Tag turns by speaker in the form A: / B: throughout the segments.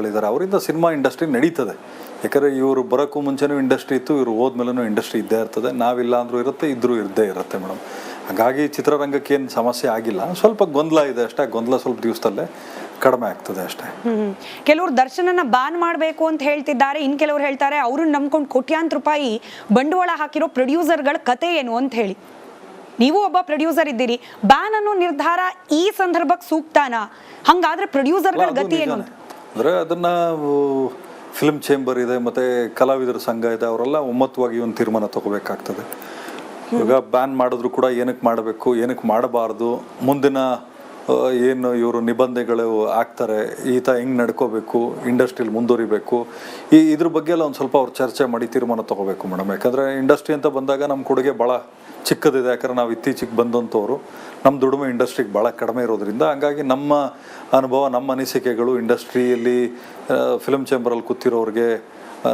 A: ಗಳಿದ್ದಾರೆ. ಅವರಿಂದ cinema industry ನಡೀತದೆ. ಯಾಕಂದರೆ ಇವರು ಬರೋಕ್ಕೂ ಮುಂಚೆನೂ ಇಂಡಸ್ಟ್ರಿ ಇತ್ತು ಇವರು ಹೋದ್ಮೇಲೂ ಇಂಡಸ್ಟ್ರಿ ಇದ್ದೇ ಇರ್ತದೆ. ನಾವಿಲ್ಲ ಅಂದರೂ ಇರುತ್ತೆ ಇದ್ದರೂ ಇದ್ದೇ ಇರುತ್ತೆ ಮೇಡಮ್. ಹಾಗಾಗಿ ಚಿತ್ರರಂಗಕ್ಕೆ ಏನು ಸಮಸ್ಯೆ ಆಗಿಲ್ಲ. ಸ್ವಲ್ಪ ಗೊಂದಲ ಇದೆ ಅಷ್ಟೇ. ಗೊಂದಲ ಸ್ವಲ್ಪ ದಿವಸದಲ್ಲೇ ಕಡಿಮೆ ಆಗ್ತದೆ ಅಷ್ಟೇ.
B: ಕೆಲವರು ದರ್ಶನನ ಬ್ಯಾನ್ ಮಾಡಬೇಕು ಅಂತ ಹೇಳ್ತಿದ್ದಾರೆ. ಇನ್ ಕೆಲವರು ಹೇಳ್ತಾರೆ ಅವ್ರನ್ನ ನಂಬ್ಕೊಂಡು ಕೋಟ್ಯಾಂತರ ರೂಪಾಯಿ ಬಂಡವಾಳ ಹಾಕಿರೋ ಪ್ರೊಡ್ಯೂಸರ್ಗಳ ಕತೆ ಏನು ಅಂತ ಹೇಳಿ. ನೀವು ಒಬ್ಬ ಪ್ರೊಡ್ಯೂಸರ್ ಇದ್ದೀರಿ. ಬ್ಯಾನ್ ಅನ್ನೋ ನಿರ್ಧಾರ ಈ ಸಂದರ್ಭಕ್ಕೆ ಸೂಕ್ತಾನಾ? ಹಂಗಾದ್ರೆ ಪ್ರೊಡ್ಯೂಸರ್ಗಳ ಗತಿ ಏನು
A: ಅಂದರೆ ಅದನ್ನ ಫಿಲ್ಮ್ ಚೇಂಬರ್ ಇದೆ, ಮತ್ತೆ ಕಲಾವಿದರ ಸಂಘ ಇದೆ, ಅವರೆಲ್ಲ ಒಮ್ಮತವಾಗಿ ಒಂದು ತೀರ್ಮಾನ ತಗೋಬೇಕಾಗ್ತದೆ. ಇವಾಗ ಬ್ಯಾನ್ ಮಾಡಿದ್ರು ಕೂಡ ಏನಕ್ಕೆ ಮಾಡಬೇಕು ಏನಕ್ಕೆ ಮಾಡಬಾರ್ದು, ಮುಂದಿನ ಏನು ಇವರು ನಿಬಂಧನೆಗಳು ಆಗ್ತಾರೆ, ಈತ ಹೆಂಗೆ ನಡ್ಕೋಬೇಕು ಇಂಡಸ್ಟ್ರಿಯಲ್ಲಿ ಮುಂದುವರಿಬೇಕು, ಈ ಇದ್ರ ಬಗ್ಗೆ ಎಲ್ಲ ಒಂದು ಸ್ವಲ್ಪ ಅವ್ರು ಚರ್ಚೆ ಮಾಡಿ ತೀರ್ಮಾನ ತಗೋಬೇಕು ಮೇಡಮ್. ಯಾಕಂದರೆ ಇಂಡಸ್ಟ್ರಿ ಅಂತ ಬಂದಾಗ ನಮ್ಮ ಕೊಡುಗೆ ಭಾಳ ಚಿಕ್ಕದಿದೆ. ಯಾಕಂದ್ರೆ ನಾವು ಇತ್ತೀಚೆಗೆ ಬಂದಂಥವ್ರು ನಮ್ಮ ದುಡಿಮೆ ಇಂಡಸ್ಟ್ರಿಗೆ ಭಾಳ ಕಡಿಮೆ ಇರೋದ್ರಿಂದ ಹಂಗಾಗಿ ನಮ್ಮ ಅನುಭವ, ನಮ್ಮ ಅನಿಸಿಕೆಗಳು ಇಂಡಸ್ಟ್ರಿಯಲ್ಲಿ ಫಿಲಮ್ ಚೇಂಬರಲ್ಲಿ ಕೂತಿರೋರಿಗೆ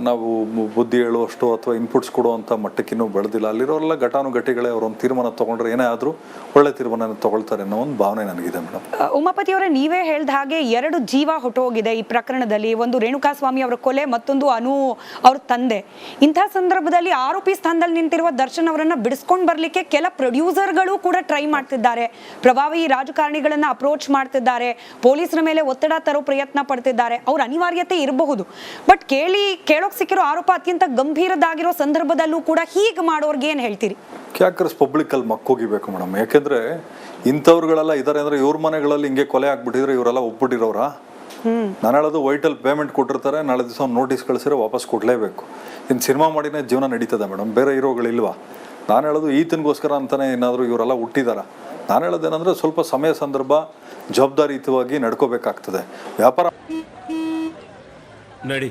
A: ನಾವು ಬುದ್ಧಿ ಹೇಳುವಷ್ಟು ಅಥವಾ ಇನ್ಪುಟ್ಸ್ ಕೊಡುವಂಥ ಮಟ್ಟಕ್ಕಿನ್ನೂ ಬೆಳೆದಿಲ್ಲ. ಅಲ್ಲಿರೋಲ್ಲ ಘಟಾನುಘಟಿಗಳೇ ಅವರೊಂದು ತೀರ್ಮಾನ ತೊಗೊಂಡ್ರೆ ಏನೇ ಆದರೂ ಒಳ್ಳೆ ತೀರ್ಮಾನ ತೊಗೊಳ್ತಾರೆ ಅನ್ನೋ ಒಂದು ಭಾವನೆ ನನಗಿದೆ ಮೇಡಮ್
B: ಉಮಾಪತಿ ಅವರೇ, ನೀವೇ ಹೇಳ್ದ ಹಾಗೆ ಎರಡು ಜೀವ ಹೊಟ್ಟೋಗಿದೆ ಈ ಪ್ರಕರಣದಲ್ಲಿ. ಒಂದು ರೇಣುಕಾಸ್ವಾಮಿ ಅವರ ಕೊಲೆ, ಮತ್ತೊಂದು ಅನು ಅವ್ರ ತಂದೆ. ಇಂಥ ಸಂದರ್ಭದಲ್ಲಿ ಆರೋಪಿ ಸ್ಥಾನದಲ್ಲಿ ನಿಂತಿರುವ ದರ್ಶನ್ ಅವರನ್ನು ಬಿಡಿಸ್ಕೊಂಡು ಬರಲಿಕ್ಕೆ ಕೆಲ ಪ್ರೊಡ್ಯೂಸರ್ಗಳು ಕೂಡ ಟ್ರೈ ಮಾಡ್ತಿದ್ದಾರೆ. ಪ್ರಭಾವಿ ರಾಜಕಾರಣಿಗಳನ್ನ ಅಪ್ರೋಚ್ ಮಾಡ್ತಿದ್ದಾರೆ. ಪೊಲೀಸರ ಮೇಲೆ ಒತ್ತಡ ತರೋ ಪ್ರಯತ್ನ ಪಡ್ತಿದ್ದಾರೆ. ಅವ್ರ ಅನಿವಾರ್ಯತೆ ಇರಬಹುದು. ಬಟ್ ಕೇಳಿ ಕೇಳೋಕ್ ಸಿಕ್ಕಿರೋ ಆರೋಪ ಅತ್ಯಂತ ಗಂಭೀರದಾಗಿರೋ ಸಂದರ್ಭದಲ್ಲೂ ಕೂಡ ಹೀಗೆ ಮಾಡೋರ್ಗೆ ಏನ್ ಹೇಳ್ತೀರಿ?
A: ಕ್ಯಾಕರ್ಸ್ ಪಬ್ಲಿಕ್ ಅಲ್ಲಿ ಮಕ್ಕೋಗಿಬೇಕು ಮೇಡಮ್. ಯಾಕೆಂದ್ರೆ ಇಂಥವ್ರುಗಳೆಲ್ಲ ಇದಾರೆ ಅಂದ್ರೆ ಇವ್ರ ಮನೆಗಳಲ್ಲಿ ಹಿಂಗೆ ಕೊಲೆ ಆಗ್ಬಿಟ್ಟಿದ್ರೆ ಇವರೆಲ್ಲ ಒಪ್ಪಿಟ್ಟಿರೋರಾ ನಾನು ಹೇಳೋದು ವೈಟಲ್ ಪೇಮೆಂಟ್ ಕೊಟ್ಟಿರ್ತಾರೆ ನಾಳೆ ದಿವಸ ನೋಟಿಸ್ ಕಳಿಸಿದ್ರೆ ವಾಪಸ್ ಕೊಡಲೇಬೇಕು. ಇನ್ನು ಸಿನಿಮಾ ಮಾಡಿನೇ ಜೀವನ ನಡೀತದೆ ಮೇಡಮ್. ಬೇರೆ ಹೀರೋಗಳಿಲ್ವಾ ನಾನು ಹೇಳೋದು ಈತನಿಗೋಸ್ಕರ ಅಂತಾನೆ ಏನಾದರೂ ಇವರೆಲ್ಲ ಹುಟ್ಟಿದಾರ? ನಾನು ಹೇಳೋದೇನೆಂದರೆ ಸ್ವಲ್ಪ ಸಮಯ ಸಂದರ್ಭ ಜವಾಬ್ದಾರಿಯುತವಾಗಿ ನಡ್ಕೋಬೇಕಾಗ್ತದೆ. ವ್ಯಾಪಾರ
C: ನಡಿ.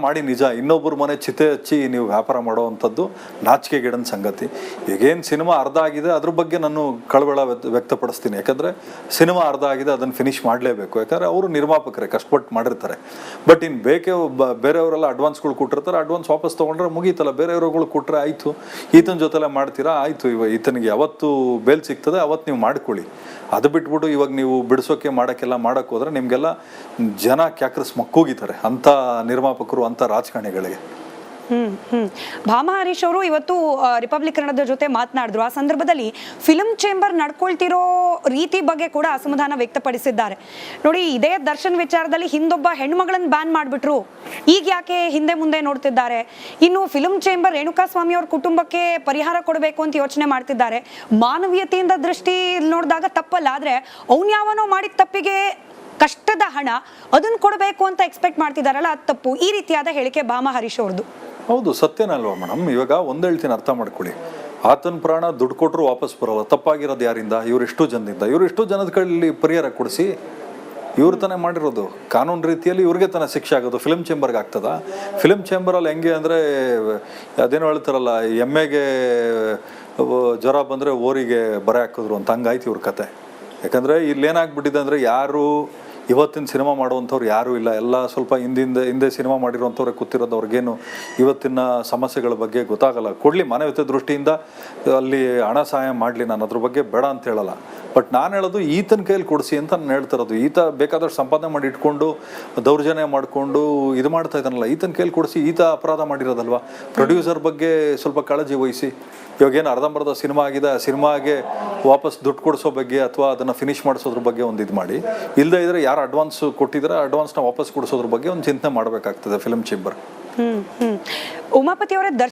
A: ಮಾಡಿ ನಿಜ, ಇನ್ನೊಬ್ಬರ ಮನೆ ಚಿತೆ ಹಚ್ಚಿ ನೀವು ವ್ಯಾಪಾರ ಮಾಡೋವಂಥದ್ದು ನಾಚಿಕೆ ಗಿಡನ ಸಂಗತಿ. ಈಗೇನು ಸಿನಿಮಾ ಅರ್ಧ ಆಗಿದೆ, ಅದ್ರ ಬಗ್ಗೆ ನಾನು ಕಳವಳ ವ್ಯಕ್ತ- ವ್ಯಕ್ತಪಡಿಸ್ತೀನಿ. ಯಾಕಂದರೆ ಸಿನಿಮಾ ಅರ್ಧ ಆಗಿದೆ, ಅದನ್ನು ಫಿನಿಶ್ ಮಾಡಲೇಬೇಕು. ಯಾಕಂದರೆ ಅವರು ನಿರ್ಮಾಪಕರೇ ಕಷ್ಟಪಟ್ಟು ಮಾಡಿರ್ತಾರೆ. ಬಟ್ ಇನ್ನು ಬೇಕೇ ಬೇರೆಯವರೆಲ್ಲ ಅಡ್ವಾನ್ಸ್ಗಳು ಕೊಟ್ಟಿರ್ತಾರೆ ಅಡ್ವಾನ್ಸ್ ವಾಪಸ್ ತೊಗೊಂಡ್ರೆ ಮುಗೀತಲ್ಲ, ಬೇರೆಯವರುಗಳು ಕೊಟ್ಟರೆ ಆಯಿತು. ಈತನ ಜೊತೆಲೆ ಮಾಡ್ತೀರಾ? ಆಯಿತು. ಇವ, ಈತನಿಗೆ ಯಾವತ್ತು ಬೇಲ್ ಸಿಗ್ತದೆ ಅವತ್ತು ನೀವು ಮಾಡ್ಕೊಳ್ಳಿ. ಅದು ಬಿಟ್ಬಿಟ್ಟು ಇವಾಗ ನೀವು ಬಿಡಿಸೋಕೆ ಮಾಡೋಕ್ಕೆಲ್ಲ ಮಾಡೋಕೆ ಹೋದ್ರೆ ನಿಮಗೆಲ್ಲ ಜನ ಕ್ಯಾಕ್ರಸ್ ಮಕ್ಕೋಗಿತಾರೆ ಅಂಥ ನಿರ್ಮಾಪಕರು ಅಂಥ ರಾಜಕಾರಣಿಗಳಿಗೆ.
B: ಹ್ಮ್ ಹ್ಮ್. ಭಾಮಾ ಹರೀಶ್ ಅವರು ಇವತ್ತು ರಿಪಬ್ಲಿಕ್ ಕನ್ನಡದ ಜೊತೆ ಮಾತನಾಡಿದ್ರು. ಆ ಸಂದರ್ಭದಲ್ಲಿ ಫಿಲಂ ಚೇಂಬರ್ ನಡ್ಕೊಳ್ತಿರೋ ರೀತಿ ಬಗ್ಗೆ ಕೂಡ ಅಸಮಾಧಾನ ವ್ಯಕ್ತಪಡಿಸಿದ್ದಾರೆ. ನೋಡಿ, ಇದೇ ದರ್ಶನ್ ವಿಚಾರದಲ್ಲಿ ಹಿಂದೊಬ್ಬ ಹೆಣ್ಮಗಳನ್ನ ಬ್ಯಾನ್ ಮಾಡಿಬಿಟ್ರು. ಈಗ ಯಾಕೆ ಹಿಂದೆ ಮುಂದೆ ನೋಡ್ತಿದ್ದಾರೆ? ಇನ್ನು ಫಿಲಂ ಚೇಂಬರ್ ರೇಣುಕಾಸ್ವಾಮಿ ಅವ್ರ ಕುಟುಂಬಕ್ಕೆ ಪರಿಹಾರ ಕೊಡಬೇಕು ಅಂತ ಯೋಚನೆ ಮಾಡ್ತಿದ್ದಾರೆ. ಮಾನವೀಯತೆಯಿಂದ ದೃಷ್ಟಿ ನೋಡಿದಾಗ ತಪ್ಪಲ್ಲ, ಆದ್ರೆ ಅವ್ನು ಯಾವನೋ ಮಾಡಿದ ತಪ್ಪಿಗೆ ಕಷ್ಟದ ಹಣ ಅದನ್ನ ಕೊಡಬೇಕು ಅಂತ ಎಕ್ಸ್ಪೆಕ್ಟ್ ಮಾಡ್ತಿದಾರಲ್ಲ, ಅದು ತಪ್ಪು. ಈ ರೀತಿಯಾದ ಹೇಳಿಕೆ ಬಾಮ ಹರೀಶ್ ಅವ್ರದ್ದು
A: ಹೌದು ಸತ್ಯನಲ್ವಾ ಮೇಡಮ್ ಇವಾಗ ಒಂದು ಹೇಳ್ತೀನಿ ಅರ್ಥ ಮಾಡ್ಕೊಳ್ಳಿ. ಆತನ ಪ್ರಾಣ ದುಡ್ಡು ಕೊಟ್ಟರು ವಾಪಸ್ ಬರಲ್ಲ. ತಪ್ಪಾಗಿರೋದು ಯಾರಿಂದ? ಇವರೆಷ್ಟು ಜನದಿಂದ. ಇವರೆಷ್ಟು ಜನದ ಕೈಲಿ ಪರಿಹಾರ ಕೊಡಿಸಿ ಇವ್ರು ತಾನೇ ಮಾಡಿರೋದು. ಕಾನೂನು ರೀತಿಯಲ್ಲಿ ಇವ್ರಿಗೆ ತಾನೇ ಶಿಕ್ಷೆ ಆಗೋದು. ಫಿಲ್ಮ್ ಚೇಂಬರ್ಗೆ ಆಗ್ತದ? ಫಿಲ್ಮ್ ಚೇಂಬರಲ್ಲಿ ಹೆಂಗೆ ಅಂದರೆ, ಅದೇನೋ ಹೇಳ್ತಾರಲ್ಲ ಎಮ್ಮೆಗೆ ಜ್ವರ ಬಂದರೆ ಓರಿಗೆ ಬರೆ ಹಾಕಿದ್ರು ಅಂತ. ಹಂಗಾಯ್ತು ಇವ್ರ ಕತೆ. ಯಾಕಂದರೆ ಇಲ್ಲಿ ಏನಾಗ್ಬಿಟ್ಟಿದೆ ಅಂದರೆ ಯಾರು ಇವತ್ತಿನ ಸಿನಿಮಾ ಮಾಡುವಂಥವ್ರು ಯಾರೂ ಇಲ್ಲ. ಎಲ್ಲ ಸ್ವಲ್ಪ ಹಿಂದಿಂದ, ಹಿಂದೆ ಸಿನಿಮಾ ಮಾಡಿರುವಂಥವ್ರಿಗೆ ಕೂತಿರೋದವ್ರಿಗೇನು ಇವತ್ತಿನ ಸಮಸ್ಯೆಗಳ ಬಗ್ಗೆ ಗೊತ್ತಾಗಲ್ಲ. ಕೊಡಲಿ ಮಾನವೀಯತೆ ದೃಷ್ಟಿಯಿಂದ ಅಲ್ಲಿ ಹಣ ಸಹಾಯ ಮಾಡಲಿ, ನಾನು ಅದ್ರ ಬಗ್ಗೆ ಬೇಡ ಅಂತ ಹೇಳಲ್ಲ. ಬಟ್ ನಾನು ಹೇಳೋದು ಈತನ ಕೈಯಲ್ಲಿ ಕೊಡಿಸಿ ಅಂತ ನಾನು ಹೇಳ್ತಿರೋದು ಈತ ಬೇಕಾದಷ್ಟು ಸಂಪಾದನೆ ಮಾಡಿ ಇಟ್ಕೊಂಡು, ದೌರ್ಜನ್ಯ ಮಾಡಿಕೊಂಡು ಇದು ಮಾಡ್ತಾ ಇದ್ದಾನಲ್ಲ. ಈತನ ಕೈಯಲ್ಲಿ ಕೊಡಿಸಿ ಈತ ಅಪರಾಧ ಮಾಡಿರೋದಲ್ವಾ? ಪ್ರೊಡ್ಯೂಸರ್ ಬಗ್ಗೆ ಸ್ವಲ್ಪ ಕಾಳಜಿ ವಹಿಸಿ. ಇವಾಗ ಏನು ಅರ್ಧಂಬರ್ಧ ಸಿನಿಮಾ ಆಗಿದೆ, ಆ ಸಿನಿಮಾಗೆ ವಾಪಸ್ ದುಡ್ಡು ಕೊಡಿಸೋ ಬಗ್ಗೆ ಅಥವಾ ಅದನ್ನು ಫಿನಿಶ್ ಮಾಡಿಸೋದ್ರ ಬಗ್ಗೆ ಒಂದು ಇದು ಮಾಡಿ. ಇಲ್ಲದೇ ಇದ್ರೆ ಯಾರು ಅಡ್ವಾನ್ಸ್ ಕೊಟ್ಟಿದ್ರೆ ವಾಪಸ್ ಕೊಡಿಸೋದ್ರ ಬಗ್ಗೆ ಒಂದು ಚಿಂತನೆ ಮಾಡಬೇಕಾಗ್ತದೆ film chamber
B: hmm hmm. Umapathi ಅವರೇ